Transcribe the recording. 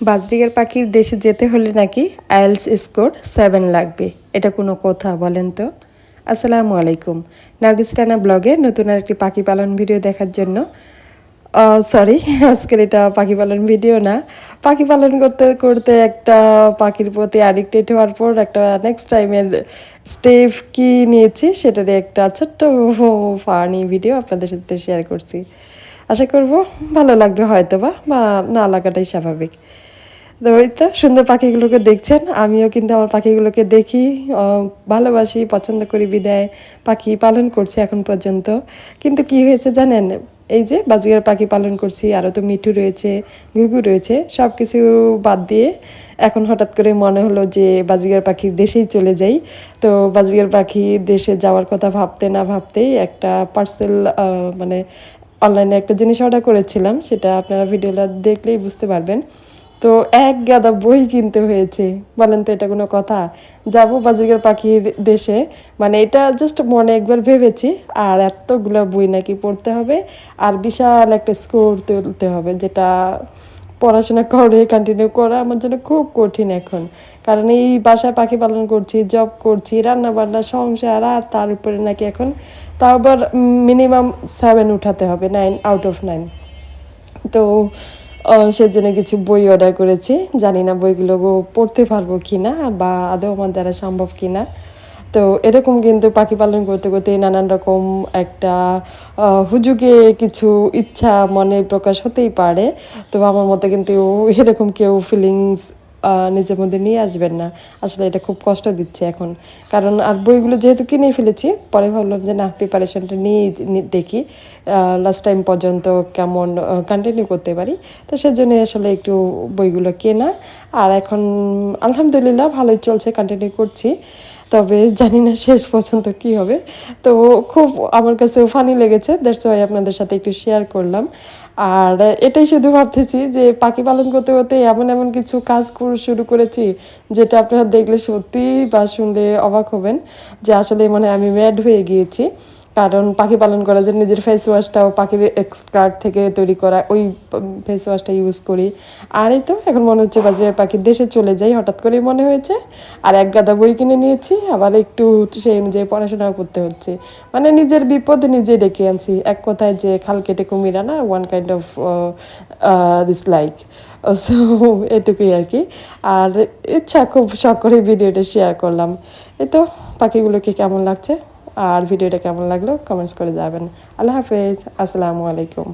Budgerigar পাখির দেশে যেতে হলে নাকি আইএলস স্কোর সেভেন লাগবে। এটা কোনো কথা, বলেন তো। আসসালামু আলাইকুম। নার্গিস রানা ব্লগে নতুন আর একটি পাখি পালন ভিডিও দেখার জন্য সরি আজকের এটা পাখি পালন ভিডিও না। পাখি পালন করতে করতে একটা পাখির প্রতি অ্যাডিক্টেড হওয়ার পর একটা নেক্সট টাইমের স্টেপ কি নিয়েছি সেটারই একটা ছোট্ট ফানি ভিডিও আপনাদের সাথে শেয়ার করছি। আশা করব ভালো লাগবে হয়তো বা না লাগাটাই স্বাভাবিক। তো ওই তো সুন্দর পাখিগুলোকে দেখছেন, আমিও কিন্তু আমার পাখিগুলোকে দেখি ভালোবাসি, পছন্দ করি, বিদায়। পাখি পালন করছি এখন পর্যন্ত। কিন্তু কি হয়েছে জানেন? এই যে বাজিগার পাখি পালন করছি, আরও তো মিঠু রয়েছে, ঘুঘু রয়েছে সব কিছু বাদ দিয়ে এখন হঠাৎ করে মনে হলো যে বাজিগার পাখি দেশেই চলে যাই। তো বাজিগার পাখি দেশে যাওয়ার কথা ভাবতে না ভাবতেই একটা পার্সেল মানে অনলাইনে একটা জিনিস অর্ডার করেছিলাম, সেটা আপনারা ভিডিওটা দেখলেই বুঝতে পারবেন। তো এক গাদা বই কিনতে হয়েছে। বলেন তো এটা কোনো কথা? যাব বাজারগার পাখির দেশে। মানে এটা জাস্ট মনে একবার ভেবেছি, আর এতগুলো বই নাকি পড়তে হবে, আর বিশাল একটা স্কোর তুলতে হবে, যেটা পড়াশোনা করে কন্টিনিউ করা আমার জন্য খুব কঠিন এখন। কারণ এই বাসায় পাখি পালন করছি জব করছি রান্না বান্না সংসার আর তার উপরে নাকি এখন তাও আবার মিনিমাম সেভেন উঠাতে হবে নাইন আউট অফ নাইন তো সেজন্য কিছু বই অর্ডার করেছি। জানি না বইগুলো পড়তে পারব কি না বা আদৌ আমার দ্বারা সম্ভব কি না তো এরকম কিন্তু পাখি পালন করতে করতে নানান রকম একটা হুজুগে কিছু ইচ্ছা মনে প্রকাশ হতেই পারে। তো আমার মতে কিন্তু এরকম কেউ ফিলিংস নিজের মধ্যে নিয়ে আসবেন না। আসলে এটা খুব কষ্ট দিচ্ছে এখন। কারণ আর বইগুলো যেহেতু কিনে ফেলেছি, পরে ভাবলাম যে না প্রিপারেশনটা নিয়ে দেখি লাস্ট টাইম পর্যন্ত কেমন কন্টিনিউ করতে পারি। তো সেজন্য আসলে একটু বইগুলো কেনা। আর এখন, আলহামদুলিল্লাহ ভালোই চলছে কন্টিনিউ করছি। তবে জানি না শেষ পর্যন্ত কি হবে। তো খুব আমার কাছে ফানি লেগেছে দ্যাটস ওয়াই আপনাদের সাথে একটু শেয়ার করলাম। আর এটাই শুধু ভাবতেছি যে পাখি পালন করতে করতে এমন এমন কিছু কাজ শুরু করেছি, যেটা আপনারা দেখলে সত্যি বা শুনলে অবাক হবেন যে আসলে মানে আমি ম্যাড হয়ে গিয়েছি। কারণ পাখি পালন করার জন্য নিজের ফেস ওয়াশটাও পাখির এক্সকার্ট থেকে তৈরি করা, ওই ফেস ওয়াশটা ইউজ করি। আর এই তো, এখন মনে হচ্ছে বাজারে পাখির দেশে চলে যাই, হঠাৎ করেই মনে হয়েছে। আর এক গাদা বই কিনে নিয়েছি, আবার একটু সেই অনুযায়ী পড়াশোনাও করতে হচ্ছে। মানে নিজের বিপদ নিজে ডেকে আনছি। এক কথায় যে খাল কেটে কুমির আনা one kind of this like so এটুকুই আর কি। আর ইচ্ছা, খুব শখ করে ভিডিওটা শেয়ার করলাম। এই তো, পাখিগুলোকে কেমন লাগছে? আর ভিডিওটা কেমন লাগল? কমেন্টস করে যাবেন আল্লাহ হাফেজ। আসসালামু আলাইকুম।